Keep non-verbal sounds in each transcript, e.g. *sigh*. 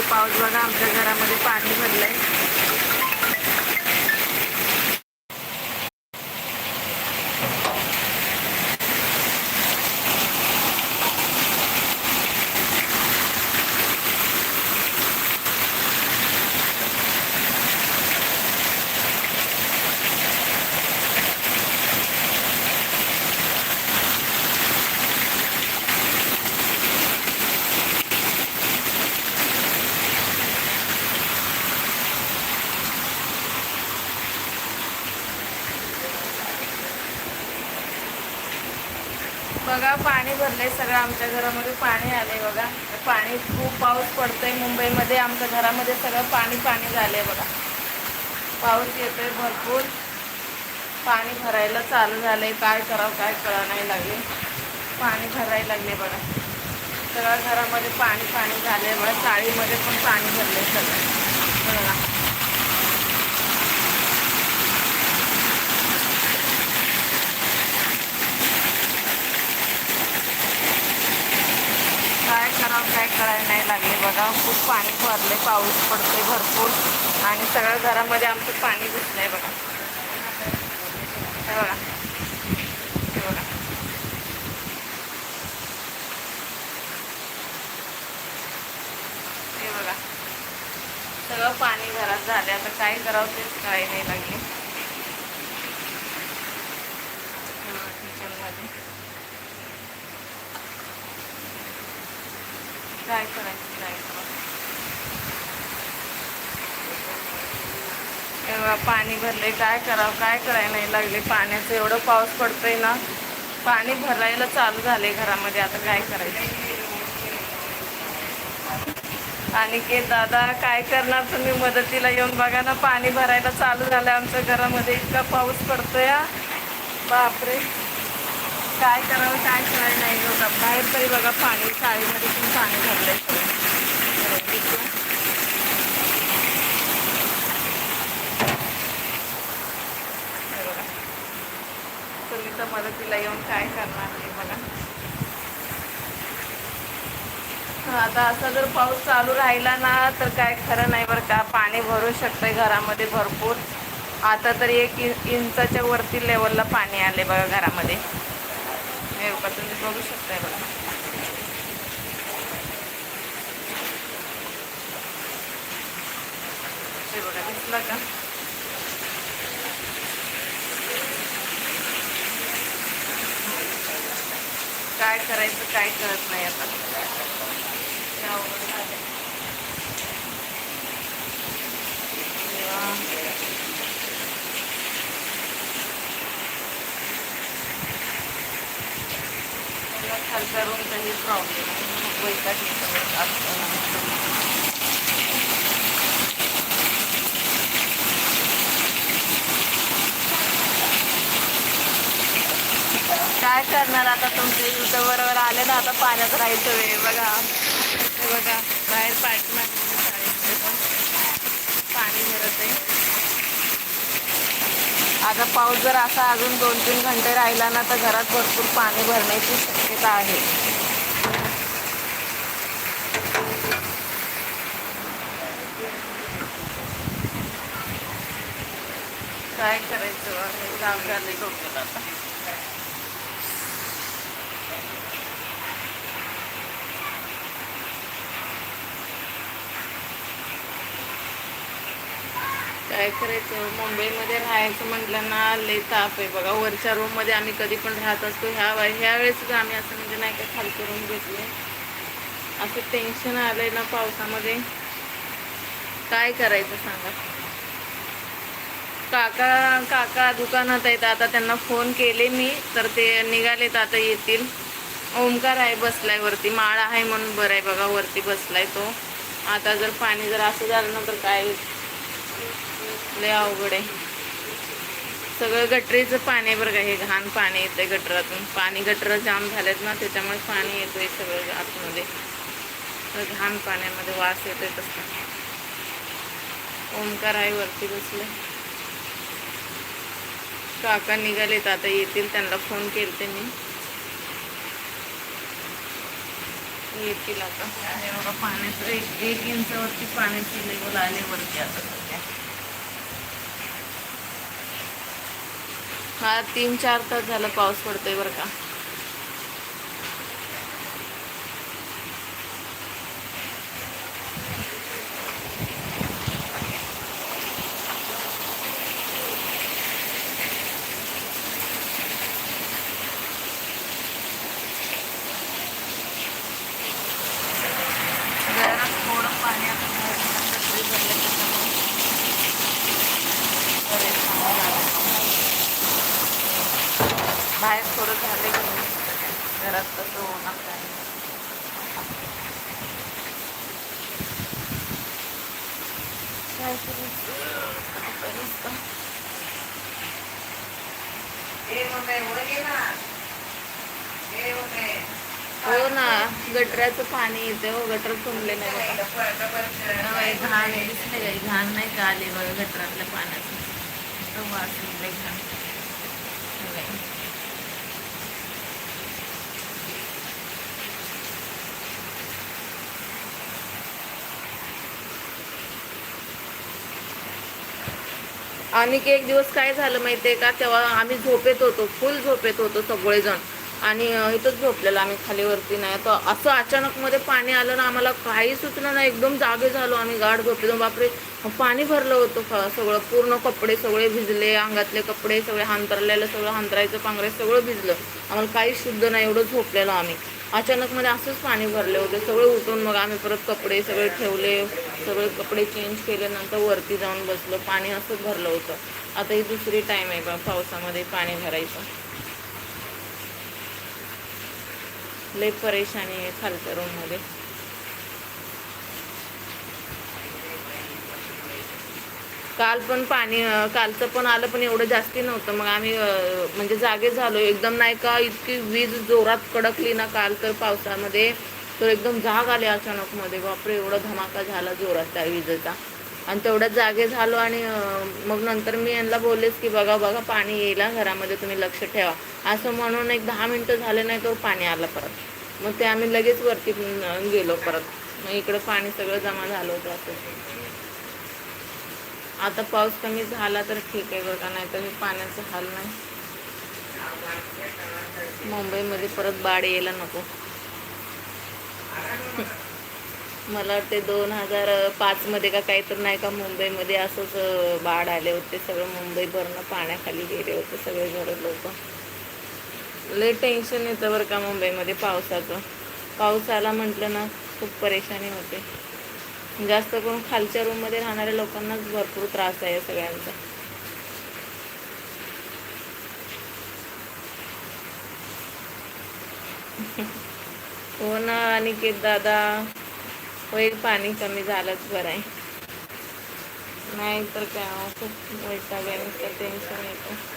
पाऊस बघा आमच्या घरामध्ये पाणी भरलंय. बघा पाणी भरलंय सगळं आमच्या घरामध्ये पाणी आलंय बघा. पाणी खूप पाऊस पडतोय मुंबईमध्ये आमच्या घरामध्ये सगळं पाणी पाणी झालंय बघा. पाऊस येतोय भरपूर. पाणी भरायला चालू झालंय. काय करावं काय कळा नाही लागले. पाणी भरायला लागले बघा. सगळ्या घरामध्ये पाणी पाणी झालंय बघा. चाळीमध्ये पण पाणी भरलंय सगळं. बघा काय करावं काय कळायला नाही लागले बघा खूप पाणी भरले पाऊस पडते भरपूर. आणि सगळ्या घरामध्ये आमचं पाणी घुसलंय बघा. बघा. बघा. हे बघा. सगळं पाणी घरात झाले आता काय करावं तेच काय नाही लागले हे बघा, किचनमध्ये काय करायचं काय करावं पाणी भरले काय करावं काय करायला नाही लागले. पाण्याचं एवढं पाऊस पडतोय ना. पाणी भरायला चालू झाले घरामध्ये आता काय करायचं? आणि के दादा काय करणार तुम्ही? मदतीला येऊन बघा ना. पाणी भरायला चालू झालं आमच्या घरामध्ये. इतका पाऊस पडतोय बापरे. काय करावं काय करायला नाही बघा बाहेर तरी बघा पाणी चाळीमध्ये पण पाणी भरलंय. आहे तुम्ही तर मदतीला येऊन काय करणार नाही बघा आता असा जर पाऊस चालू राहिला ना तर काय खरं नाही बरं का. पाणी भरू शकतंय घरामध्ये भरपूर. आता तरी एक इंचाच्या वरती लेवलला पाणी आले बघा घरामध्ये. हे बघा तुम्ही बघू शकताय बघा. हे बघा दिसलं का? काय करायचं काय कळत नाही आता. हे अवघड झालंय. देवा. प्रॉब्लेम आहे मग वैताग येतो काय करणार आता तुमचे युट्यूब बरोबर आले ना आता पाण्यात राहायचं वेळ बघा बघा बाहेर पाठीमागे शाळेमध्ये पण पाणी भरत आहे आता पाऊस जर असा अजून दोन तीन घंटे राहिला ना तर घरात भरपूर पाणी भरण्याची शक्यता आहे काय करायचं बा? हे जाम झाले डोक्यात आता काय करायचं? मुंबईमध्ये राहायचं म्हटलं ना लय ताप आहे बघा. वरच्या रूममध्ये आम्ही कधी पण राहत असतो. ह्या ह्या वेळेस आम्ही असं म्हणजे नाही का खालचं रूम घेतले असं टेन्शन आलंय ना पावसामध्ये. काय करायचं सांगा? काका काका दुकानात आहेत. आता त्यांना फोन केले मी. तर ते निघालेत आता येतील. ओमकार आहे बसलाय वरती. माळा आहे म्हणून बरं आहे बघा. वरती बसलाय तो. आता जर पाणी जर असं झालं ना तर काय? लय अवघड आहे. सगळं गटरीचं पाणी आहे बरं का हे घाण पाणी येतंय गटरातून. पाणी गटर जाम झालेत ना त्याच्यामुळे पाणी येतोय सगळं आतमध्ये. तर घाण पाण्यामध्ये वास येतोय तसं. ओमकार आहे वरती बसले. काका निघालेत आता येतील त्यांना फोन केलते मी. येतील आता. बघा पाण्याचं एक एक इंचावरती पाण्याची लेवल आले वरती आता. हा तीन चार तास झालं पाऊस पडतोय बरं का जरा थोडं पाणी आता बाहेर छत्री भरलं त्याच्यामुळे परेशान झालं. बाहेर थोडं झालं घरात तसं होणार काय? हो ना गटराचं पाणी येते हो गटर तुंबले नाही घाण आहे, दिसले काही घाण नाही का आले बघा गटरातल्या पाण्याचं तो वास घाण आणि एक दिवस काय झालं माहितीये का तेव्हा आम्ही झोपेत होतो फुल झोपेत होतो सगळेजण. आणि इथंच झोपलेलं आम्ही खालीवरती नाही तर असं अचानक मध्ये पाणी आलं ना आम्हाला काही सुचलं नाही. एकदम जागे झालो आम्ही गाढ झोपलेलो बापरे पाणी भरलं होतं सगळं पूर्ण कपडे सगळे भिजले अंगातले कपडे सगळे हांतरलेलं सगळं हांतरायचं पांघरायचं सगळं भिजलं. आम्हाला काही शुद्ध नाही एवढं झोपलेलो आम्ही. अचानक मध्ये असंच पाणी भरले होते. सगळे उठून मग आम्ही परत कपडे सगळे ठेवले. सगळे कपडे चेंज केले नंतर वरती जाऊन बसलो. पाणी असंच भरलं होतं. आता ही दुसरी टाईम आहे बा पावसामध्ये पाणी भरायचं. लय परेशानी आहे खालच्या रूममध्ये काल पण पाणी कालचं पण आलं पण एवढं जास्ती नव्हतं. मग आम्ही म्हणजे जागे झालो. एकदम नाही का इतकी वीज जोरात कडकली ना काल तर पावसामध्ये. तर एकदम जाग आले अचानकमध्ये बापरे एवढा धमाका झाला जोरात त्या विजेचा. आणि तेवढ्यात जागे झालो आणि मग नंतर मी यांना बोललेच की बघा बघा पाणी येईल घरामध्ये तुम्ही लक्ष ठेवा. असं म्हणून एक दहा मिनटं झाले नाही तर पाणी आलं परत. मग ते आम्ही लगेच वरती गेलो परत. मग इकडं पाणी सगळं जमा झालं होतं असं. आता पाऊस कमी झाला तर ठीक आहे बघा नाही तर हे पाण्याचं हाल नाही. मुंबईमध्ये परत बाढ यायला नको. *laughs* मला वाटते दोन हजार पाचमध्ये का काही तर नाही का मुंबईमध्ये असंच बाढ आले होते. सगळं मुंबईभरनं पाण्याखाली गेले होते सगळे घरं लोक. लय टेन्शन येतं बरं का मुंबईमध्ये पावसाचं. पाऊस आला म्हटलं ना खूप परेशानी होते. जास्त करून खालच्या रूममध्ये राहणाऱ्या लोकांनाच भरपूर त्रास आहे सगळ्यांचा. *laughs* हो ना अनिकेत दादा. होईल पाणी कमी झालंच बरं आहे नाही तर काय खूप वैताग आहे नुसतं टेन्शन येतं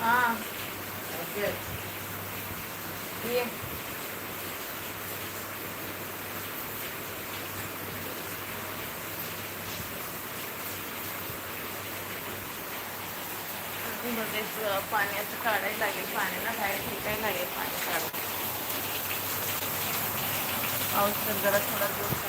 हां ये मध्येच पाणी पाण्याचं काढायला लागेल. पाण्याला बाहेर फेकायला लागेल पाणी काढून. पाऊस तर जरा थोडा दिवस